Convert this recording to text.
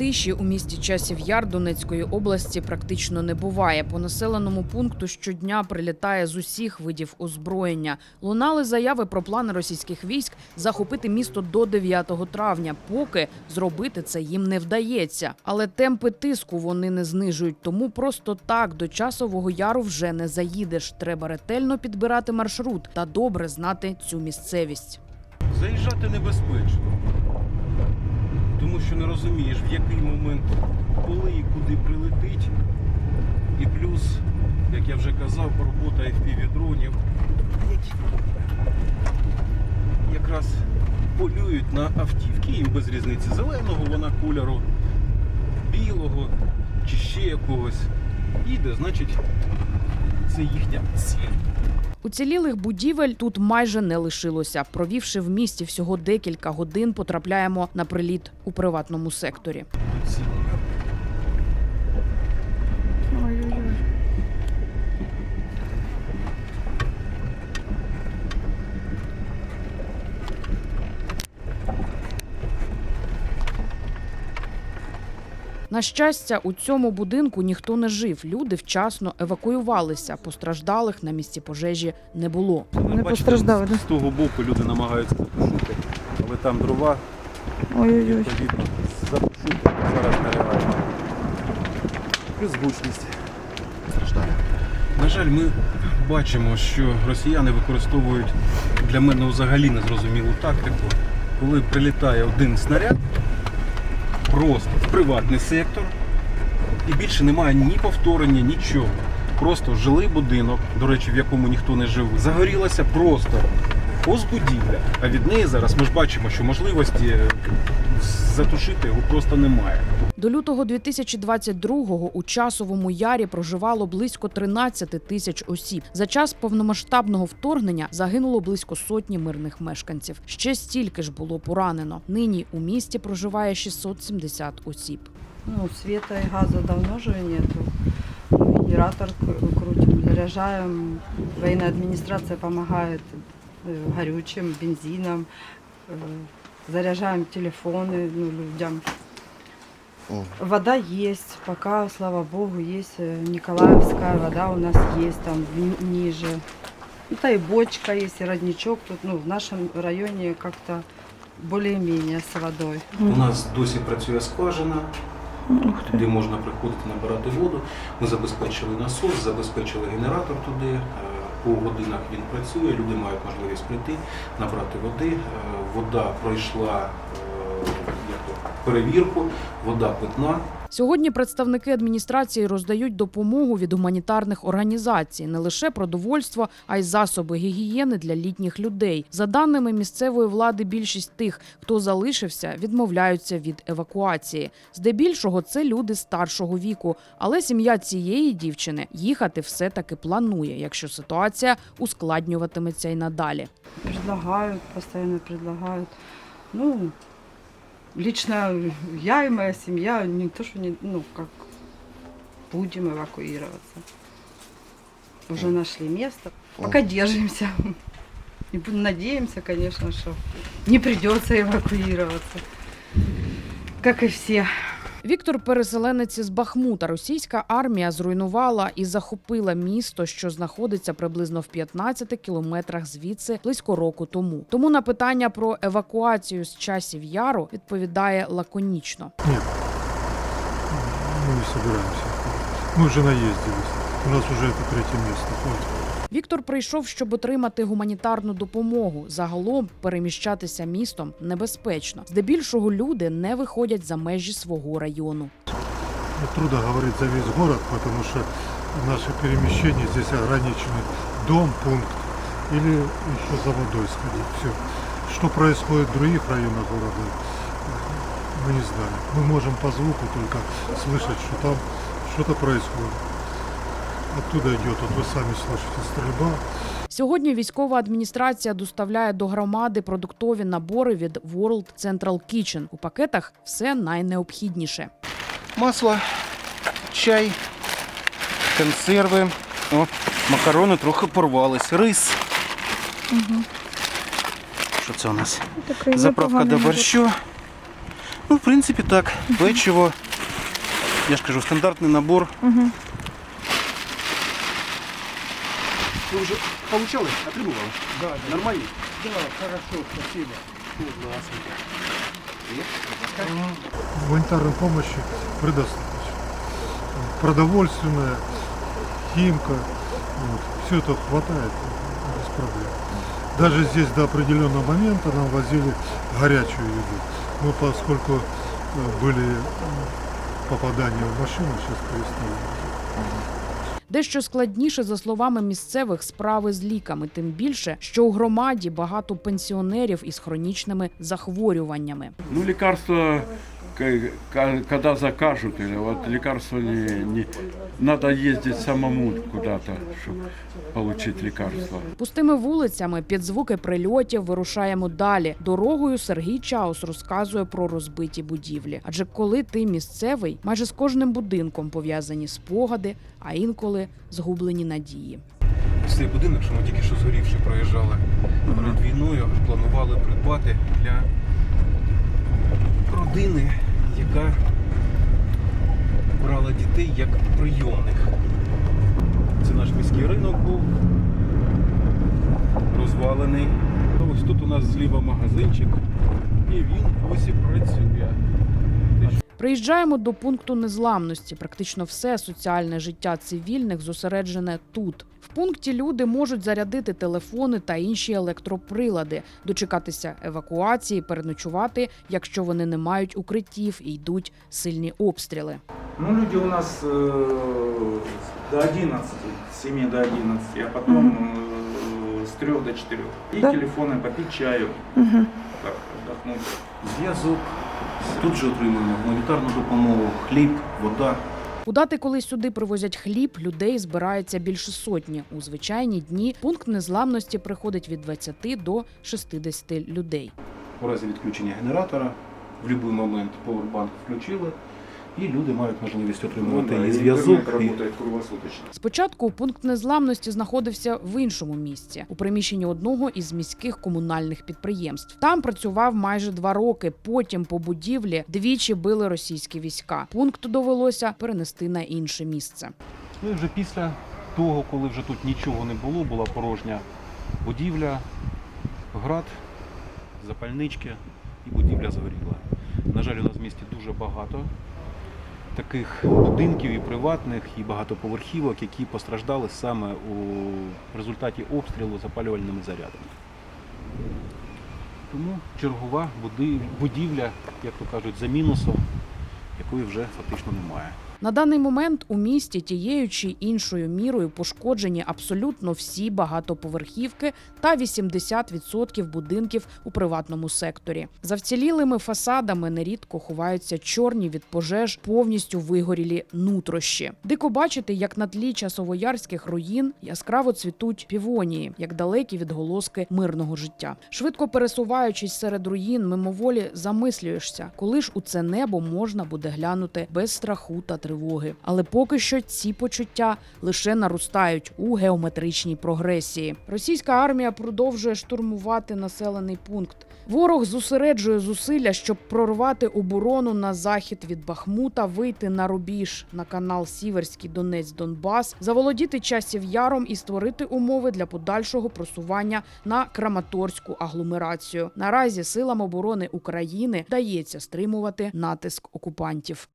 Тиші у місті Часів Яр Донецької області практично не буває. По населеному пункту щодня прилітає з усіх видів озброєння. Лунали заяви про плани російських військ захопити місто до 9 травня. Поки зробити це їм не вдається. Але темпи тиску вони не знижують. Тому просто так до часового яру вже не заїдеш. Треба ретельно підбирати маршрут та добре знати цю місцевість. Заїжджати небезпечно, що не розумієш, в який момент, коли і куди прилетить. І плюс, як я вже казав, робота FPV-дронів якраз полюють на автівки. Їм без різниці зеленого вона кольору, білого чи ще якогось. Їде, значить, це їхня ціль. Уцілілих будівель тут майже не лишилося. Провівши в місті всього декілька годин, потрапляємо на приліт у приватному секторі. Ціль. Ой-ой-ой. На щастя, у цьому будинку ніхто не жив. Люди вчасно евакуювалися. Постраждалих на місці пожежі не було. Не постраждали. З того боку люди намагаються запушити, але там дрова, Ой-ой-ой. відповідно, запушити зараз нереально. Плюс гучність. Страждає. На жаль, ми бачимо, що росіяни використовують для мене взагалі незрозумілу тактику, коли прилітає один снаряд просто в приватний сектор, і більше немає ні повторення, нічого. Просто жилий будинок, до речі, в якому ніхто не жив, загорілася просто хозбудівля. А від неї зараз ми ж бачимо, що можливості затушити його просто немає. До лютого 2022-го у часовому ярі проживало близько 13 тисяч осіб. За час повномасштабного вторгнення загинуло близько сотні мирних мешканців. Ще стільки ж було поранено. Нині у місті проживає 670 осіб. Ну, света и газа давно же нету. Генератор крутим, заряжаем. Военная администрация помогает э, горючим, бензином Э, Заряжаем телефоны ну, людям. Вода есть, пока, слава богу, есть э, Николаевская вода у нас есть там ви- ниже. Ну, та и бочка есть, и родничок тут, ну, в нашем районе как-то более-менее с водой. У нас досі працює скважина, де можна приходити набирати воду. Ми забезпечили насос, забезпечили генератор туди. по годинах він працює, люди мають можливість прийти, набрати води. Е, Вода пройшла е, перевірку, вода питна. Сьогодні представники адміністрації роздають допомогу від гуманітарних організацій, не лише продовольство, а й засоби гігієни для літніх людей. За даними місцевої влади, більшість тих, хто залишився, відмовляються від евакуації. Здебільшого це люди старшого віку, але сім'я цієї дівчини їхати все таки планує, якщо ситуація ускладнюватиметься й надалі. Предлагают, постоянно предлагают. Ну, лично я и моя семья не то, что не, ну, как будем эвакуироваться. Уже нашли место. Пока держимся. И надеемся, конечно, что не придется эвакуироваться. Как и все. Віктор переселенець із Бахмута. Російська армія зруйнувала і захопила місто, що знаходиться приблизно в 15 кілометрах звідси близько року тому. Тому на питання про евакуацію з часів яру відповідає лаконічно. Нет, мы не собираемся. Мы уже наездились. У нас уже это третье место. Хватит. Віктор прийшов, щоб отримати гуманітарну допомогу. Загалом переміщатися містом небезпечно. Здебільшого люди не виходять за межі свого району. Ну, Трудно говорить за весь город, потому что наше перемещение здесь ограничены дом, пункт или еще за водой сходить. Все. Что происходит в других районах города, мы не знаем. Мы можем по звуку только слышать, что там что-то происходит. Оттуда идет, вот вы сами слышите, стрельба. Сьогодні військова адміністрація доставляє до громади продуктові набори від World Central Kitchen. У пакетах все найнеобхідніше. Масло, чай, консерви. О, макарони трохи порвались. Рис. Що це у нас? Такий Заправка до непоганий борщу. Ну, в принципі, так. Печиво. Я ж кажу, стандартний набор. Угу. Ви вже получали? Отримували? Да, Нормально? да, хорошо, спасибо. Гуманитарной помощи предостаточно. Продовольственная, химка, вот, все это хватает без проблем. Даже здесь до определенного момента нам возили горячую еду. Но поскольку э, были попадания в машину, сейчас перестали. Дещо складніше, за словами місцевих, справи з ліками, тим більше, що у громаді багато пенсіонерів із хронічними захворюваннями. Ну, к- когда закажут, или вот лекарства не, не надо ездить самому куда-то, чтобы получить лекарства. Пустими вулицями під звуки прильотів вирушаємо далі. Дорогою Сергій Чаус розказує про розбиті будівлі. Адже коли ти місцевий, майже з кожним будинком пов'язані спогади, а інколи згублені надії. Цей будинок, що ми тільки що згорівши проїжджали перед війною, планували придбати для родини, яка брала дітей як прийомних. Це наш міський ринок був розвалений. Ось тут у нас зліва магазинчик, і він ось і працює. Приїжджаємо до пункту незламності. Практично все соціальне життя цивільних зосереджене тут. В пункті люди можуть зарядити телефони та інші електроприлади, дочекатися евакуації, переночувати, якщо вони не мають укриттів і йдуть сильні обстріли. Ну, люди у нас э, до 11, с 7 до 11, а потом э, с 3 до 4. И Да. телефоны попить чаю, Угу. так, отдохнуть. Зв'язок. Тут же отримуємо гуманітарну допомогу, хліб, вода. Удати, коли сюди привозять хліб, людей збирається більше сотні. У звичайні дні пункт незламності приходить від 20 до 60 людей. У разі відключення генератора в будь-який момент повербанк включили, і люди мають можливість отримувати Ну да, зв'язок. І... Спочатку пункт незламності знаходився в іншому місці у приміщенні одного із міських комунальних підприємств. Там працював майже два роки. Потім по будівлі двічі били російські війська. Пункт довелося перенести на інше місце. Ну і вже після того, коли вже тут нічого не було, була порожня будівля, град, запальнички і будівля згоріла. На жаль, у нас в місті дуже багато таких будинків і приватних, і багатоповерхівок, які постраждали саме у результаті обстрілу запалювальними зарядами. Тому чергова будівля, як то кажуть, за мінусом, якої вже фактично немає. На даний момент у місті тією чи іншою мірою пошкоджені абсолютно всі багатоповерхівки та 80% будинків у приватному секторі. За вцілілими фасадами нерідко ховаються чорні від пожеж, повністю вигорілі нутрощі. Дико бачити, як на тлі часовоярських руїн яскраво цвітуть півонії, як далекі відголоски мирного життя. Швидко пересуваючись серед руїн, мимоволі замислюєшся, коли ж у це небо можна буде глянути без страху та тривоги. Але поки що ці почуття лише наростають у геометричній прогресії. Російська армія продовжує штурмувати населений пункт. Ворог зосереджує зусилля, щоб прорвати оборону на захід від Бахмута, вийти на рубіж на канал Сіверський Донець Донбас, заволодіти часів яром і створити умови для подальшого просування на Краматорську агломерацію. Наразі силам оборони України вдається стримувати натиск окупантів.